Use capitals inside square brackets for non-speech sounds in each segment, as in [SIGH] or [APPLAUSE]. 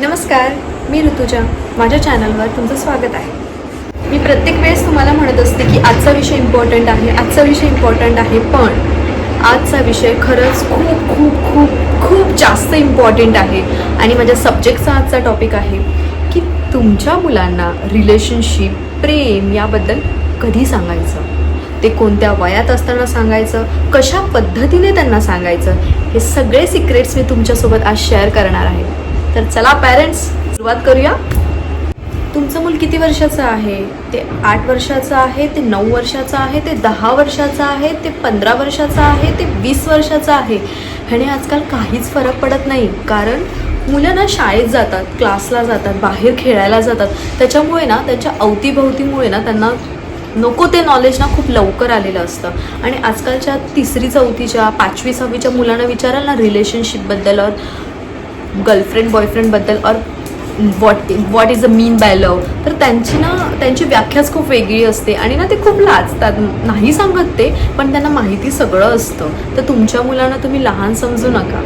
नमस्कार मी ऋतुजा. माझ्या चॅनलवर तुमचं स्वागत आहे. मी प्रत्येक वेळेस तुम्हाला म्हणत असते की आजचा विषय इम्पॉर्टंट आहे आजचा विषय इम्पॉर्टंट आहे पण आजचा विषय खरंच खूप खूप खूप खूप जास्त इम्पॉर्टंट आहे. आणि माझ्या सब्जेक्टचा आजचा टॉपिक आहे की तुमच्या मुलांना रिलेशनशिप प्रेम याबद्दल कधी सांगायचं? ते कोणत्या वयात असताना सांगायचं? कशा पद्धतीने त्यांना सांगायचं? हे सगळे सिक्रेट्स मी तुमच्यासोबत आज शेअर करणार आहे. तर चला पॅरेंट्स सुरुवात करूया. तुमचं मूल किती वर्षाचं आहे? ते आठ वर्षाचं आहे ते नऊ वर्षाचं आहे ते दहा वर्षाचं आहे ते पंधरा वर्षाचं आहे ते वीस वर्षाचं आहे. ह्याने आजकाल काहीच फरक पडत नाही. कारण मुलं ना शाळेत जातात क्लासला जातात बाहेर खेळायला जातात. त्याच्यामुळे ना त्याच्या अवतीभवतीमुळे ना त्यांना नको ते नॉलेज ना खूप लवकर आलेलं असतं. आणि आजकालच्या तिसरी चौथीच्या पाचवी सहावीच्या मुलांना विचाराल ना रिलेशनशिपबद्दल गर्लफ्रेंड बॉयफ्रेंडबद्दल और what what is a mean by love तर त्यांची ना त्यांची व्याख्याच खूप वेगळी असते आणि ना ते खूप लाजतात. नाही सांगत ते पण त्यांना माहिती सगळं असतं. तर तुमच्या मुलांना तुम्ही लहान समजू नका.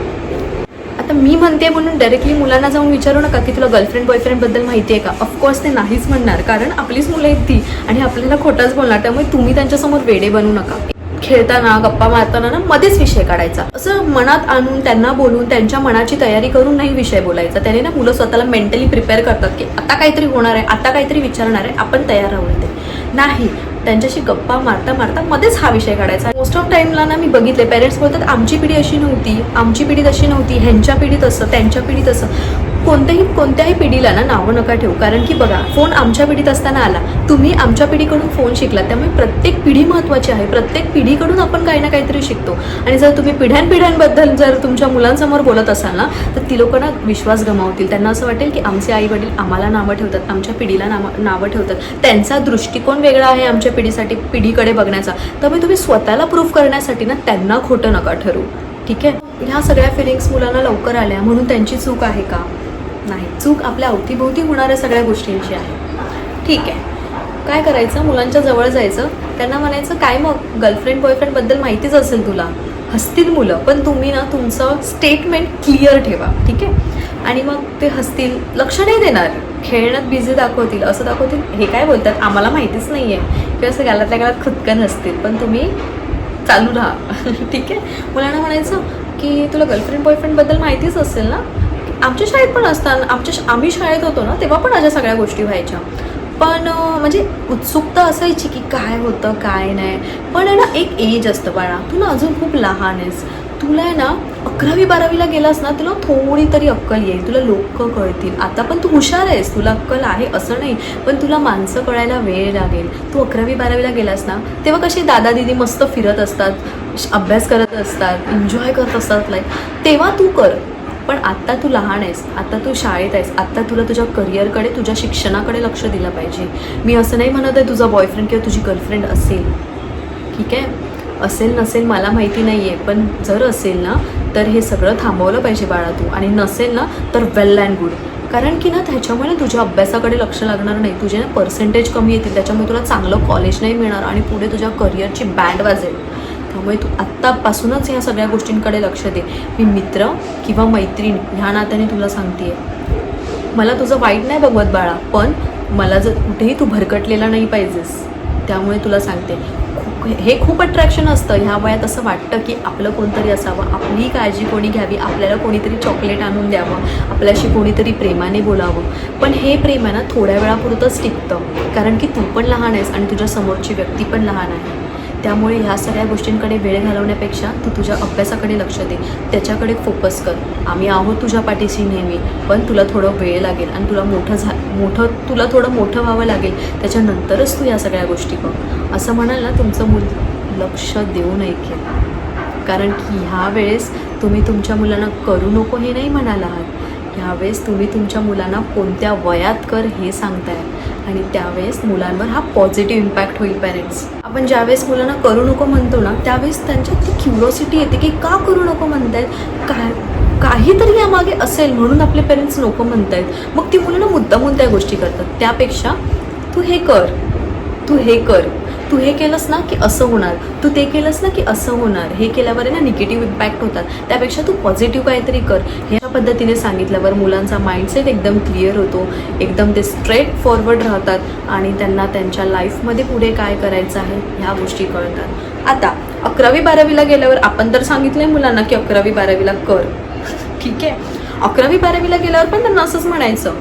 आता मी म्हणते म्हणून डायरेक्टली मुलांना जाऊन विचारू नका की तुला गर्लफ्रेंड बॉयफ्रेंडबद्दल माहिती आहे का? ऑफकोर्स ते नाहीच म्हणणार कारण आपलीच मुलं आहेत ती आणि आपल्याला खोटाच बोलणार त्यामुळे तुम्ही त्यांच्यासमोर वेडे बनू नका. खेळताना गप्पा मारताना ना मध्येच विषय काढायचा. असं मनात आणून त्यांना बोलून त्यांच्या मनाची तयारी करून नाही विषय बोलायचा. त्याने ना मुलं स्वतःला मेंटली प्रिपेअर करतात की आता काहीतरी होणार आहे आता काहीतरी विचारणार आहे आपण तयार राहू ते नाही त्यांच्याशी गप्पा मारता मारता मध्येच हा विषय काढायचा. मोस्ट ऑफ टाइमला ना मी बघितले पेरेंट्स बोलतात आमची पिढी अशी नव्हती आमची पिढी तशी नव्हती ह्यांच्या पिढीत असं त्यांच्या पिढीत असं कोणत्याही कोणत्याही पिढीला ना नावं नका ठेवू. कारण की बघा फोन आमच्या पिढीत असताना आला. तुम्ही आमच्या पिढीकडून फोन शिकला त्यामुळे प्रत्येक पिढी महत्त्वाची आहे. प्रत्येक पिढीकडून आपण काही ना काहीतरी शिकतो. आणि जर तुम्ही पिढ्यानपिढ्यांबद्दल जर तुमच्या मुलांसमोर बोलत असाल ना तर ती लोक ना विश्वास गमावतील. त्यांना असं वाटेल की आमचे आई वडील आम्हाला नावं ठेवतात आमच्या पिढीला नावं नावं ठेवतात. त्यांचा दृष्टिकोन वेगळा आहे आमच्या पिढीसाठी पिढीकडे बघण्याचा. त्यामुळे तुम्ही स्वतःला प्रूफ करण्यासाठी ना त्यांना खोटं नका ठरू ठीक आहे? ह्या सगळ्या फिलिंग्स मुलांना लवकर आल्या. म्हणून त्यांची चूक आहे का? नाही. चूक आपल्या अवतीभोवती होणाऱ्या सगळ्या गोष्टींची आहे. ठीक आहे. काय करायचं? मुलांच्या जवळ जायचं. त्यांना म्हणायचं काय मग? गर्लफ्रेंड बॉयफ्रेंडबद्दल माहितीच असेल तुला. हसतील मुलं पण तुम्ही ना तुमचं स्टेटमेंट क्लिअर ठेवा. ठीक आहे? आणि मग ते हसतील लक्ष नाही देणार. खेळण्यात बिझी दाखवतील असं दाखवतील. हे काय बोलतात? आम्हाला माहितीच नाही आहे किंवा असं गालातल्या गालात खुदकन हसतील. पण तुम्ही चालू राहा. [LAUGHS] ठीक आहे? मुलांना म्हणायचं की तुला गर्लफ्रेंड बॉयफ्रेंडबद्दल माहितीच असेल ना? आमच्या शाळेत पण असताना आमच्या आम्ही शाळेत होतो ना तेव्हा पण अशा सगळ्या गोष्टी व्हायच्या. पण म्हणजे उत्सुकता असायची की काय होतं काय नाही. पण आहे ना एक एज असतं बाळा. तू ना अजून खूप लहान आहेस. तुला आहे ना अकरावी बारावीला गेलास ना तुला थोडी तरी अक्कल येईल. तुला लोक कळतील. आता पण तू हुशार आहेस. तुला अक्कल आहे असं नाही. पण तुला माणसं कळायला वेळ लागेल. तू अकरावी बारावीला गेलास ना तेव्हा कशी दादा दिदी मस्त फिरत असतात अभ्यास करत असतात एन्जॉय करत असतात लाईफ तेव्हा तू कर. पण आत्ता तू लहान आहेस आत्ता तू शाळेत आहेस आत्ता तुला तुझ्या करिअरकडे तुझ्या शिक्षणाकडे लक्ष दिलं पाहिजे. मी असं नाही म्हणत आहे तुझा बॉयफ्रेंड किंवा तुझी गर्लफ्रेंड असेल. ठीक आहे? असेल नसेल मला माहिती नाही आहे पण जर असेल ना तर हे सगळं थांबवलं पाहिजे बाळा तू. आणि नसेल ना तर वेल अँड गुड कारण की ना त्याच्यामुळे तुझ्या अभ्यासाकडे लक्ष लागणार नाही. तुझे ना पर्सेंटेज कमी येतील त्याच्यामुळे तुला चांगलं कॉलेज नाही मिळणार आणि पुढे तुझ्या करिअरची बँड वाजेल. त्यामुळे तू आत्तापासूनच ह्या सगळ्या गोष्टींकडे लक्ष दे. मी मित्र किंवा मैत्रीण ह्या नात्याने तुला सांगते मला तुझं वाईट नाही बघवत बाळा पण मला जर कुठेही तू भरकटलेला नाही पाहिजेस त्यामुळे तुला सांगते. खूप- हे खूप अट्रॅक्शन असतं. ह्या वयात असं वाटतं की आपलं कोणतरी असावं आपली काळजी कोणी घ्यावी आपल्याला कोणीतरी चॉकलेट आणून द्यावं आपल्याशी कोणीतरी प्रेमाने बोलावं. पण हे प्रेम आहे ना थोड्या वेळापुरतंच टिकतं. कारण की तू पण लहान आहेस आणि तुझ्या समोरची व्यक्ती पण लहान आहे. त्यामुळे ह्या सगळ्या गोष्टींकडे वेळ घालवण्यापेक्षा तू तुझ्या अभ्यासाकडे लक्ष दे. त्याच्याकडे फोकस कर. आम्ही आहोत तुझ्या पाठीशी नेहमी पण तुला थोडं वेळ लागेल आणि तुला मोठं झा मोठं तुला थोडं मोठं व्हावं लागेल. त्याच्यानंतरच तू या सगळ्या गोष्टी कर असं म्हणाल ना तुमचं मूल लक्ष देऊन ऐकेल कारण की ह्या वेळेस तुम्ही तुमच्या मुलांना करू नको हे नाही म्हणाल आहात ह्यावेळेस तुम्ही तुमच्या मुलांना कोणत्या वयात कर हे सांगताय. आणि त्यावेळेस मुलांवर हा पॉझिटिव्ह इम्पॅक्ट होईल पॅरेंट्स आपण ज्यावेळेस मुलांना करू नको म्हणतो ना त्यावेळेस त्यांच्यात ती क्युरिओसिटी येते की का करू नको म्हणतायत? काय काहीतरी यामागे असेल म्हणून आपले पेरेंट्स नको म्हणतायत. मग ती मुलं ना मुद्दामून त्या गोष्टी करतात. त्यापेक्षा तू हे कर तू हे कर. तू हे केलंस ना की असं होणार? तू ते केलंस ना की असं होणार? हे केल्यावर आहे ना निगेटिव्ह इम्पॅक्ट होतात. त्यापेक्षा तू पॉझिटिव्ह काहीतरी कर. ह्या पद्धतीने सांगितल्यावर मुलांचा माइंडसेट एकदम क्लिअर होतो. एकदम ते स्ट्रेट फॉरवर्ड राहतात आणि त्यांना त्यांच्या लाईफमध्ये पुढे काय करायचं आहे ह्या गोष्टी कळतात. आता अकरावी बारावीला गेल्यावर आपण तर सांगितलंय मुलांना की अकरावी बारावीला कर. ठीक आहे? अकरावी बारावीला गेल्यावर पण त्यांना असंच म्हणायचं.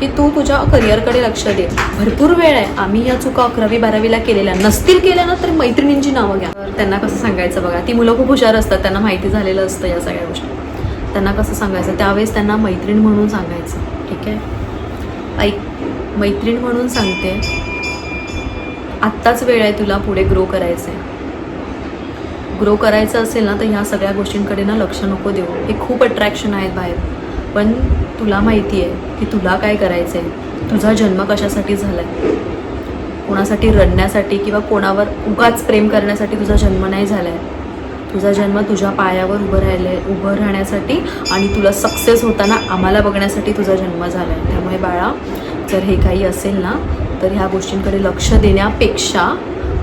की तू तुझ्या करिअरकडे लक्ष दे. भरपूर वेळ आहे. आम्ही या चुका अकरावी बारावीला केलेल्या. नसतील केल्या ना तर मैत्रिणींची नावं घ्या. तर त्यांना कसं सांगायचं बघा? ती मुलं खूप हुशार असतात. त्यांना माहिती झालेलं असतं या सगळ्या गोष्टी. त्यांना कसं सांगायचं? त्यावेळेस त्यांना मैत्रीण म्हणून सांगायचं. ठीक आहे? ऐक मैत्रीण म्हणून सांगते. आत्ताच वेळ आहे तुला पुढे ग्रो करायचं आहे ग्रो करायचं असेल ना तर ह्या सगळ्या गोष्टींकडे ना लक्ष नको देऊ. हे खूप अट्रॅक्शन आहेत बाहेर. पण तुला माहिती आहे की तुला काय करायचं आहे तुझा जन्म कशासाठी झाला आहे कोणासाठी रडण्यासाठी किंवा कोणावर उगाच प्रेम करण्यासाठी तुझा जन्म नाही झाला आहे तुझा जन्म तुझ्या पायावर उभं राहिले उभं राहण्यासाठी आणि तुला सक्सेस होताना आम्हाला बघण्यासाठी तुझा जन्म झाला आहे त्यामुळे बाळा जर हे काही असेल ना तर ह्या गोष्टींकडे लक्ष देण्यापेक्षा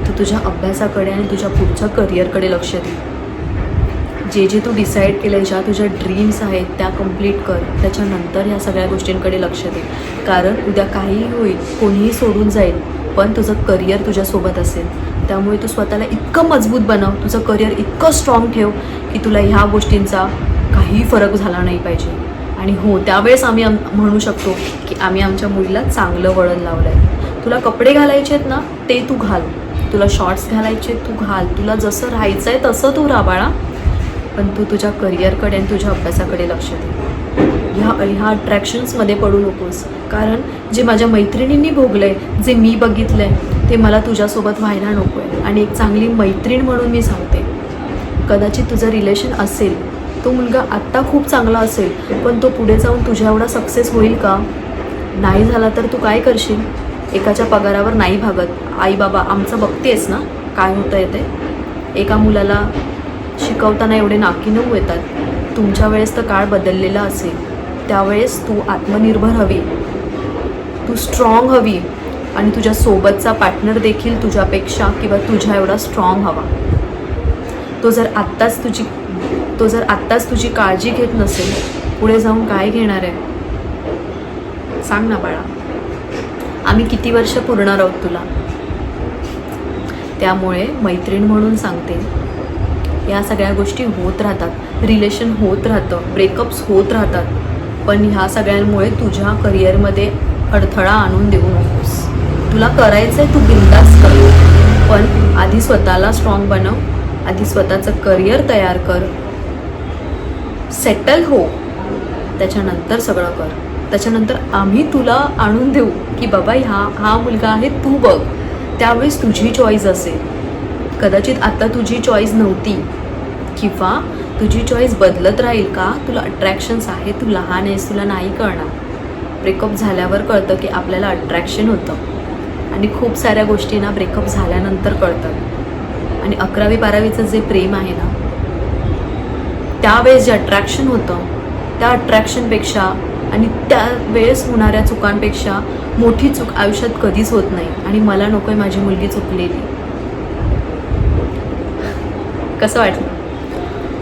तू तुझ्या अभ्यासाकडे आणि तुझ्या पुढच्या करिअरकडे लक्ष दे. जे जे तू डिसाईड केलं ज्या तुझ्या ड्रीम्स आहेत त्या कंप्लीट कर. त्याच्यानंतर ह्या सगळ्या गोष्टींकडे लक्ष दे. कारण उद्या काहीही होईल कोणीही सोडून जाईल पण तुझं करिअर तुझ्यासोबत असेल. त्यामुळे तू स्वतःला इतकं मजबूत बनव तुझं करिअर इतकं स्ट्रॉंग ठेव की तुला ह्या गोष्टींचा काही फरक झाला नाही पाहिजे. आणि हो त्यावेळेस आम्ही आम म्हणू शकतो की आम्ही आमच्या मुलीला चांगलं वळण लावलं आहे तुला कपडे घालायचे आहेत ना ते तू घाल. तुला शॉर्ट्स घालायचे तू घाल. तुला जसं राहायचं आहे तसं तू राहा बाळा. पण तू तुझ्या करिअरकडे आणि तुझ्या अभ्यासाकडे लक्ष दे. ह्या ह्या अट्रॅक्शन्समध्ये पडू नकोस. कारण जे माझ्या मैत्रिणींनी भोगलंय जे मी बघितलंय ते मला तुझ्यासोबत व्हायला नको आहे आणि एक चांगली मैत्रीण म्हणून मी सांगते. कदाचित तुझं रिलेशन असेल तो मुलगा आत्ता खूप चांगला असेल पण तो पुढे जाऊन तुझ्या एवढा सक्सेस होईल का? नाही झाला तर तू काय करशील? एकाच्या पगारावर नाही भागत. आई बाबा आमचं बघतेस ना? काय होतं आहे ते? एका मुलाला शिकवताना एवढे नाकीनऊ येतात. तुमच्या वेळेस तर काळ बदललेला असेल. त्यावेळेस तू आत्मनिर्भर हवी. तू स्ट्रॉंग हवी. आणि तुझ्या सोबतचा पार्टनर देखील तुझ्यापेक्षा किंवा तुझ्या एवढा स्ट्रॉंग हवा. तो जर आत्ताच तुझी तो जर आत्ताच तुझी काळजी घेत नसेल पुढे जाऊन काय घेणार आहे? सांग ना बाळा. आम्ही किती वर्ष पुरणार आहोत तुला? त्यामुळे मैत्रीण म्हणून सांगते या सगळ्या गोष्टी होत राहतात. रिलेशन होत राहतं. ब्रेकअप्स होत राहतात. पण ह्या सगळ्यांमुळे तुझ्या करिअरमध्ये अडथळा आणून देऊ नकोस. तुला करायचं आहे तू बिंदास कर. पण आधी स्वतःला स्ट्रॉंग बनव. आधी स्वतःचं करिअर तयार कर. सेटल हो. त्याच्यानंतर सगळं कर. त्याच्यानंतर आम्ही तुला आणून देऊ की बाबा ह्या हा मुलगा आहे तू बघ. त्यावेळेस तुझी चॉईस असेल. कदाचित आत्ता तुझी चॉईस नव्हती. किंवा तुझी चॉईस बदलत राहील का? तुला अट्रॅक्शन्स आहे तू लहान आहेस तुला नाही कळणार. ब्रेकअप झाल्यावर कळतं की आपल्याला अट्रॅक्शन होतं. आणि खूप साऱ्या गोष्टींना ब्रेकअप झाल्यानंतर कळतात आणि अकरावी बारावीचं जे प्रेम आहे ना त्यावेळेस जे अट्रॅक्शन होतं त्या अट्रॅक्शनपेक्षा आणि त्यावेळेस होणाऱ्या चुकांपेक्षा मोठी चूक आयुष्यात कधीच होत नाही. आणि मला नको आहे माझी मुलगी चुकलेली. कसं वाटलं?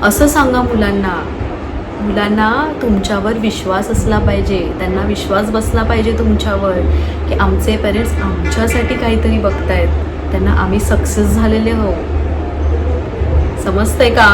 असं सांगा मुलांना. मुलांना तुमच्यावर विश्वास असला पाहिजे. त्यांना विश्वास बसला पाहिजे तुमच्यावर की आमचे पेरेंट्स आमच्यासाठी काहीतरी बघतायत. त्यांना आम्ही सक्सेस झालेले हो समजतंय का?